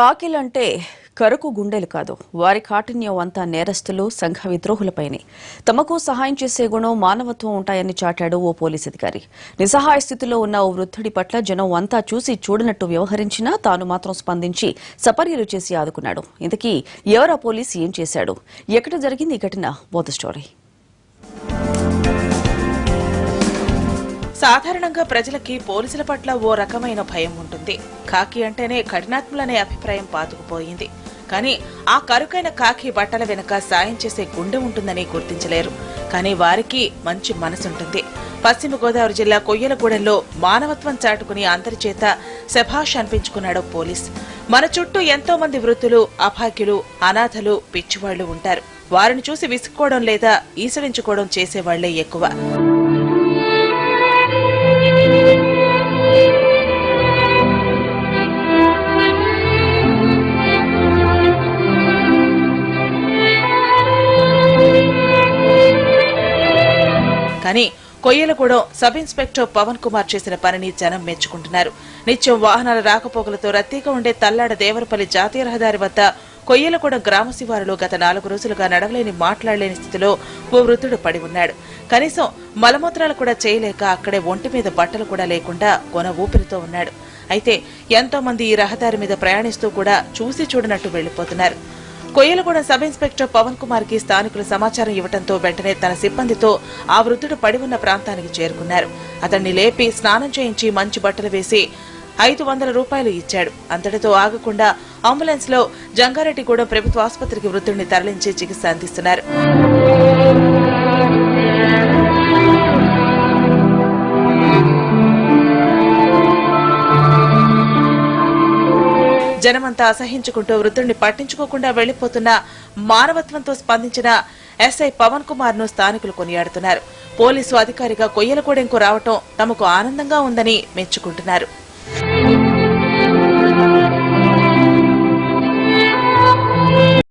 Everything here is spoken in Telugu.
కాకిలంటే కరుకు గుండెలు కాదు. వారి కాఠిన్యం అంతా నేరస్తులు సంఘ విద్రోహులపైనే. తమకు సహాయం చేసే గుణం మానవత్వం ఉంటాయని చాటాడు ఓ పోలీస్ అధికారి. నిస్సహాయ స్థితిలో ఉన్న ఓ వృద్ధుడి పట్ల జనం అంతా చూసి చూడనట్టు వ్యవహరించినా తాను మాత్రం స్పందించి సపర్యలు చేసి ఆదుకున్నాడు. ఇంతకీ ఎవరా పోలీస్? ఏం చేశాడు? ఎక్కడ జరిగింది ఈ ఘటన? బోధ స్టోరీ. సాధారణంగా ప్రజలకి పోలీసుల పట్ల ఓ రకమైన భయం ఉంటుంది. కాకి అంటేనే కఠినాత్ములనే అభిప్రాయం పాతుకుపోయింది. కానీ ఆ కరుకైన కాకి బట్టల వెనుక సాయం చేసే గుండె ఉంటుందని గుర్తించలేరు. కానీ వారికి మంచి మనసుంటుంది. పశ్చిమ గోదావరి జిల్లా కొయ్యలగూడెంలో మానవత్వం చాటుకుని అందరి చేత శభాష్ అనిపించుకున్నాడు పోలీస్. మన చుట్టూ ఎంతో మంది వృత్తులు అభాగ్యులు అనాథలు పిచ్చివాళ్ళు ఉంటారు. వారిని చూసి విసుక్కోవడం లేదా ఈసడించుకోవడం చేసేవాళ్ళే ఎక్కువ. కానీ కొయ్యలగూడెం సబ్ ఇన్స్పెక్టర్ పవన్ కుమార్ చేసిన పనిని జనం మెచ్చుకుంటున్నారు. నిత్యం వాహనాల రాకపోకలతో రద్దీగా ఉండే తల్లాడ దేవరపల్లి జాతీయ రహదారి వద్ద కొయ్యలగూడ గ్రామ శివారులో గత నాలుగు రోజులుగా నడవలేని మాట్లాడలేని స్థితిలో ఓ వృద్ధుడు పడి ఉన్నాడు. కనీసం మలమూత్రాలు కూడా చేయలేక అక్కడే ఒంటి మీద బట్టలు కూడా లేకుండా కొన ఊపిరితో ఉన్నాడు. అయితే ఎంతో మంది ఈ రహదారి మీద ప్రయాణిస్తూ కూడా చూసి చూడనట్టు వెళ్ళిపోతున్నారు కొయ్యలగూడ సబ్ ఇన్స్పెక్టర్ పవన్ కుమార్కి స్థానికులు సమాచారం ఇవ్వడంతో వెంటనే తన సిబ్బందితో ఆ వృద్ధుడు పడి ఉన్న ప్రాంతానికి చేరుకున్నారు. అతన్ని లేపి స్నానం చేయించి మంచి బట్టలు వేసి ఐదు వందల రూపాయలు ఇచ్చాడు. అంతటితో ఆగకుండా అంబులెన్స్లో జంగారెడ్డిగూడెం ప్రభుత్వ ఆసుపత్రికి వృద్ధుడిని తరలించి చికిత్స అందిస్తున్నారు. జనమంతా అసహించుకుంటూ వృద్ధుడిని పట్టించుకోకుండా వెళ్ళిపోతున్న మానవత్వంతో స్పందించిన ఎస్ఐ పవన్ కుమార్ను స్థానికులు కొనియాడుతున్నారు. పోలీసు అధికారిగా కొయ్యలగూడెంకు రావటం తమకు ఆనందంగా ఉందని మెచ్చుకుంటున్నారు.